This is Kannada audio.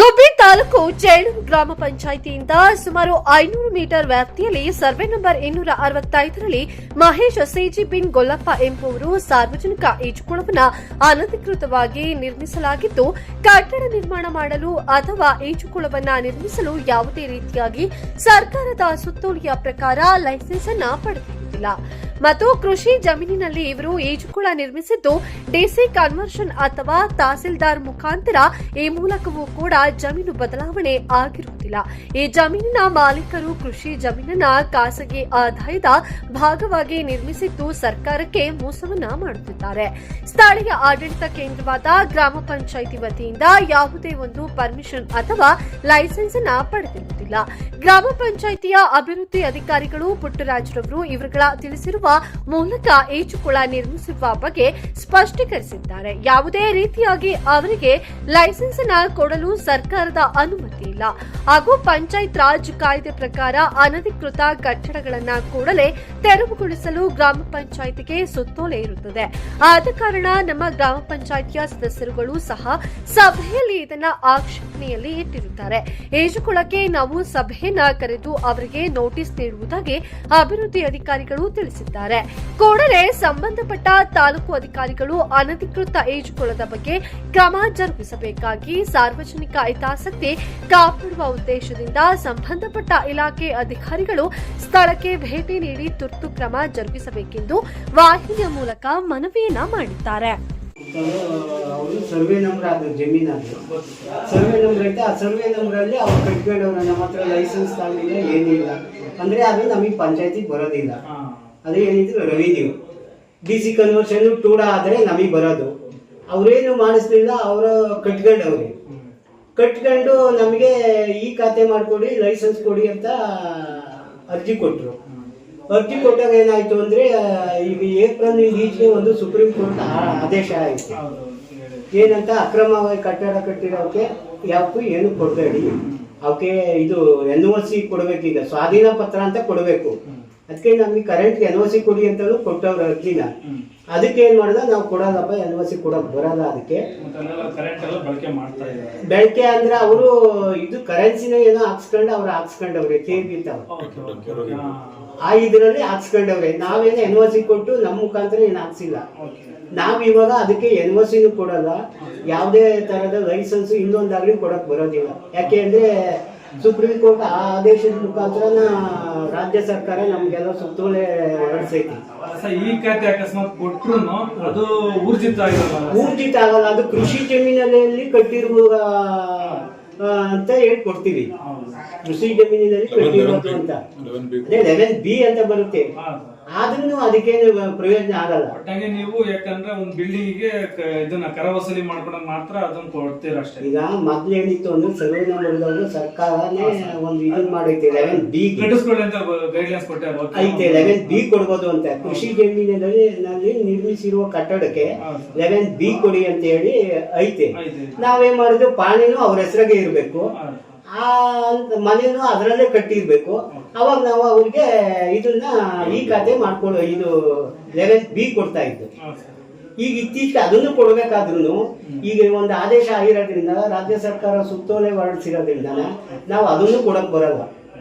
ಗುಬ್ಬಿ ತಾಲೂಕು ಚೇಳೂರು ಗ್ರಾಮ ಪಂಚಾಯಿತಿಯಿಂದ ಸುಮಾರು ಐನೂರು ಮೀಟರ್ ವ್ಯಾಪ್ತಿಯಲ್ಲಿ ಸರ್ವೆ ನಂಬರ್ ಇನ್ನೂರ ಅರವತ್ತೈದರಲ್ಲಿ ಮಹೇಶ್ ಸಿಜಿ ಬಿನ್ ಗೊಲ್ಲಪ್ಪ ಎಂಬುವರು ಸಾರ್ವಜನಿಕ ಈಜುಕೊಳವನ್ನು ಅನಧಿಕೃತವಾಗಿ ನಿರ್ಮಿಸಲಾಗಿದ್ದು, ಕಟ್ಟಡ ನಿರ್ಮಾಣ ಮಾಡಲು ಅಥವಾ ಈಜುಕೊಳವನ್ನು ನಿರ್ಮಿಸಲು ಯಾವುದೇ ರೀತಿಯಾಗಿ ಸರ್ಕಾರದ ಸುತ್ತೋಲೆಯ ಪ್ರಕಾರ ಲೈಸೆನ್ಸ್ ಅನ್ನು ಪಡೆದಿರುವುದಿಲ್ಲ. ಮತ್ತು ಕೃಷಿ ಜಮೀನಿನಲ್ಲಿ ಇವರು ಈಜುಕೊಳ ನಿರ್ಮಿಸಿದ್ದು ಡಿಸಿ ಕನ್ವರ್ಷನ್ ಅಥವಾ ತಹಸೀಲ್ದಾರ್ ಮುಖಾಂತರ ಈ ಮೂಲಕವೂ ಕೂಡ ಜಮೀನು ಬದಲಾವಣೆ ಆಗಿರುವುದಿಲ್ಲ. ಈ ಜಮೀನಿನ ಮಾಲೀಕರು ಕೃಷಿ ಜಮೀನನ್ನ ಖಾಸಗಿ ಆದಾಯದ ಭಾಗವಾಗಿ ನಿರ್ಮಿಸಿದ್ದು ಸರ್ಕಾರಕ್ಕೆ ಮೋಸವನ್ನ ಮಾಡುತ್ತಿದ್ದಾರೆ. ಸ್ಥಳೀಯ ಆಡಳಿತ ಕೇಂದ್ರವಾದ ಗ್ರಾಮ ಪಂಚಾಯಿತಿ ವತಿಯಿಂದ ಯಾವುದೇ ಒಂದು ಪರ್ಮಿಷನ್ ಅಥವಾ ಲೈಸೆನ್ಸ್ ಅನ್ನ ಪಡೆದಿರುವುದಿಲ್ಲ. ಗ್ರಾಮ ಪಂಚಾಯಿತಿಯ ಅಭಿವೃದ್ಧಿ ಅಧಿಕಾರಿಗಳು ಪುಟ್ಟರಾಜ್ರವರು ಇವರುಗಳ ತಿಳಿಸಿರುವ ಮೂಲಕ ಈಜುಕೊಳ ನಿರ್ಮಿಸಿರುವ ಬಗ್ಗೆ ಸ್ಪಷ್ಟೀಕರಿಸಿದ್ದಾರೆ. ಯಾವುದೇ ರೀತಿಯಾಗಿ ಅವರಿಗೆ ಲೈಸೆನ್ಸ್ನ ಕೊಡಲು ಸರ್ಕಾರದ ಅನುಮತಿ ಇಲ್ಲ. ಹಾಗೂ ಪಂಚಾಯತ್ ರಾಜ್ ಕಾಯ್ದೆ ಪ್ರಕಾರ ಅನಧಿಕೃತ ಕಟ್ಟಡಗಳನ್ನ ಕೂಡಲೇ ತೆರವುಗೊಳಿಸಲು ಗ್ರಾಮ ಪಂಚಾಯತ್ಗೆ ಸುತ್ತೋಲೆ ಇರುತ್ತದೆ. ಆದ ಕಾರಣ ನಮ್ಮ ಗ್ರಾಮ ಪಂಚಾಯತಿಯ ಸದಸ್ಯರುಗಳು ಸಹ ಸಭೆಯಲ್ಲಿ ಇದನ್ನ ಆಕ್ಷೇಪಣೆಯಲ್ಲಿ ಇಟ್ಟಿರುತ್ತಾರೆ. ಈಜುಕೊಳಕ್ಕೆ ನಾವು ಸಭೆಯನ್ನ ಕರೆದು ಅವರಿಗೆ ನೋಟಿಸ್ ನೀಡುವುದಾಗಿ ಅಭಿವೃದ್ಧಿ ಅಧಿಕಾರಿಗಳು ತಿಳಿಸಿದ್ದಾರೆ. ಕೂಡಲೇ ಸಂಬಂಧಪಟ್ಟ ತಾಲೂಕು ಅಧಿಕಾರಿಗಳು ಅನಧಿಕೃತ ಈಜುಕೊಳದ ಬಗ್ಗೆ ಕ್ರಮ ಜರುಗಿಸಬೇಕಾಗಿ ಸಾರ್ವಜನಿಕ ಹಿತಾಸಕ್ತಿ ಕಾಪಾಡುವ ಉದ್ದೇಶದಿಂದ ಸಂಬಂಧಪಟ್ಟ ಇಲಾಖೆ ಅಧಿಕಾರಿಗಳು ಸ್ಥಳಕ್ಕೆ ಭೇಟಿ ನೀಡಿ ತುರ್ತು ಕ್ರಮ ಜರುಗಿಸಬೇಕೆಂದು ವಾಹಿನಿಯ ಮೂಲಕ ಮನವಿಯನ್ನ ಮಾಡಿದ್ದಾರೆ. ಅವರು ಸರ್ವೆ ನಂಬರ್ ಅದು ಜಮೀನು ಅದು ಸರ್ವೆ ನಂಬರ್ ಐತೆ ಆ ಸರ್ವೆ ನಂಬರಲ್ಲಿ ಅವ್ರು ಕಟ್ಕೊಂಡವ್ರ ನಮ್ಮ ಹತ್ರ ಲೈಸೆನ್ಸ್ ತಾಗಿಲ್ಲ ಏನಿಲ್ಲ. ಅಂದರೆ ಅದು ನಮಗೆ ಪಂಚಾಯತಿಗೆ ಬರೋದಿಲ್ಲ. ಅದು ಏನಿದ್ರು ರೆವಿನ್ಯೂ ಡಿ ಸಿ ಕನ್ವರ್ಷನ್ ಟೂಡ ಆದರೆ ನಮಗೆ ಬರೋದು. ಅವರೇನು ಮಾಡಿಸ್ಲಿಲ್ಲ, ಅವರು ಕಟ್ಕೊಂಡವ್ರೆ ಕಟ್ಕೊಂಡು ನಮಗೆ ಈ ಖಾತೆ ಮಾಡಿಕೊಡಿ ಲೈಸೆನ್ಸ್ ಕೊಡಿ ಅಂತ ಅರ್ಜಿ ಕೊಟ್ಟರು ಅರ್ಜಿ ಕೊಟ್ಟಾಗ ಏನಾಯ್ತು ಅಂದ್ರೆ, ಈಗ ಏಪ್ರಿಲ್ ಈಚೆಗೆ ಒಂದು ಸುಪ್ರೀಂ ಕೋರ್ಟ್ ಆದೇಶ ಆಯಿತು. ಏನಂತ ಅಕ್ರಮವಾಗಿ ಕಟ್ಟಡ ಕಟ್ಟಿರೋಕೆ ಯಾವಕ್ಕೂ ಏನು ಕೊಡಬೇಡಿ. ಅವಕ್ಕೆ ಇದು ಎನ್ ಒ ಸಿ ಕೊಡಬೇಕೀಗ. ಸ್ವಾಧೀನ ಪತ್ರ ಅಂತ ಕೊಡಬೇಕು. ಅದಕ್ಕೆ ನಮಗೆ ಕರೆಂಟ್ ಎನ್ ಒ ಸಿ ಕೊಡಿ ಅಂತಲೂ ಕೊಟ್ಟವ್ರು ಅರ್ಜಿನ ಅದಕ್ಕೆ ಏನು ಮಾಡಿದ ನಾವು ಕೊಡೋದಪ್ಪ ಎನ್ ಒ ಸಿ ಕೊಡೋಕೆ ಬರಲ್ಲ ಅದಕ್ಕೆ. ಬಳಕೆ ಅಂದ್ರೆ ಅವರು ಇದು ಕರೆನ್ಸಿನ ಏನೋ ಹಾಕ್ಸ್ಕೊಂಡು ಅವ್ರು ಹಾಕ್ಸ್ಕೊಂಡವ್ರೆ ಕೇಳ್ಬಿತ್ತಾವ ಆ ಇದರಲ್ಲಿ ಹಾಕ್ಸ್ಕೊಂಡವ್ರೆ. ನಾವೇನು ಎನ್ ಒ ಸಿ ಕೊಟ್ಟು ನಮ್ಮ ಮುಖಾಂತರ ಏನು ಹಾಕ್ಸಿಲ್ಲ. ನಾವು ಇವಾಗ ಅದಕ್ಕೆ ಎನ್ ಒ ಸಿನೂ ಕೊಡಲ್ಲ. ಯಾವುದೇ ತರದ ಲೈಸೆನ್ಸ್ ಇನ್ನೊಂದಾಗ್ಲಿ ಕೊಡಕ್ ಬರೋದಿಲ್ಲ. ಯಾಕೆ ಅಂದ್ರೆ ಸುಪ್ರೀಂ ಕೋರ್ಟ್ ಆ ಆದೇಶದ ಮುಖಾಂತರ ರಾಜ್ಯ ಸರ್ಕಾರ ನಮ್ಗೆಲ್ಲ ಸುತ್ತೋಲೆ ಹೊರಡಿಸೈತಿ ಈ ಖಾತೆ ಅಕಸ್ಮಾತ್ ಕೊಟ್ರು ಅದು ಊರ್ಜಿತ ಆಗಿರಲ್ಲ ಊರ್ಜಿತ ಆಗಲ್ಲ ಅದು ಕೃಷಿ ಜಮೀನಲ್ಲಿ ಕಟ್ಟಿರುವ ಅಂತ ಹೇಳಿ ಕೊಡ್ತೀವಿ. ಕೃಷಿ ಜಮೀನಿನಲ್ಲಿ ಕಟ್ಟಿರೋದು ಅಂತ. ಅದೇ ಲೆವೆನ್ ಬಿ ಅಂತ ಬರುತ್ತೆ. ಆದ್ರೂ ಅದಕ್ಕೇನು ಪ್ರಯೋಜನ ಆಗಲ್ಲ. ಒಟ್ಟಾಗಿ ನೀವು ಯಾಕಂದ್ರೆ ಒಂದು ಬಿಲ್ಡಿಂಗ್ ಇದನ್ನ ಕರ ವಸೂಲಿ ಮಾಡ್ಕೊಂಡಾಗ ಮಾತ್ರ ಅದನ್ನ ಕೊಡ್ತೀರ ಅಷ್ಟೇ. ಈಗ ಮೊದ್ಲು ಏನಿತ್ತು ಅಂದ್ರೆ ಸರ್ವೆ ನಂಬರ್ದವರು ಸರ್ಕಾರನೇ ಒಂದು ಇದನ್ನ ಮಾಡೈತೆ ಲೆವೆನ್ ಬಿ ಕಟ್ಟಿಸ್ಕೊಳ್ಳಿ ಅಂತ ಗೈಡ್ಲೈನ್ಸ್ ಕೊಟ್ಟಾರ ಐತೆ ಲೆವೆನ್ ಬಿ ಕೊಡ್ಬೋದು ಅಂತ. ಕೃಷಿ ಜಮೀನಿನಲ್ಲಿ ನಲ್ಲಿ ನಿರ್ಮಿಸಿರುವ ಕಟ್ಟಡಕ್ಕೆ. ಲೆವೆನ್ ಬಿ ಕೊಡಿ ಅಂತ ಹೇಳಿ ಐತೆ. ಐತೆ. ನಾವೇನ್ ಮಾಡಿದ್ವಿ ಪಾಣಿನೂ ಅವ್ರ ಹೆಸರಾಗೆ ಇರಬೇಕು. ಆ ಮನೇನು ಅದರಲ್ಲೇ ಕಟ್ಟಿರ್ಬೇಕು. ಅವಾಗ ನಾವು ಅವ್ರಿಗೆ ಇದನ್ನ ಈ ಖಾತೆ ಮಾಡ್ಕೊಳ್ಳೋ ಇದು ಲೆವೆನ್ ಬಿ ಕೊಡ್ತಾ ಇದ್ದು. ಈಗ ಇತ್ತೀಚೆಗೆ ಅದನ್ನು ಕೊಡಬೇಕಾದ್ರೂ ಈಗ ಒಂದು ಆದೇಶ ಆಗಿರೋದ್ರಿಂದ ರಾಜ್ಯ ಸರ್ಕಾರ ಸುತ್ತೋಲೆ ಹೊರಡಿಸಿರೋದ್ರಿಂದ ನಾವು ಅದನ್ನು ಕೊಡಕ್ ಬರಲ್ಲ.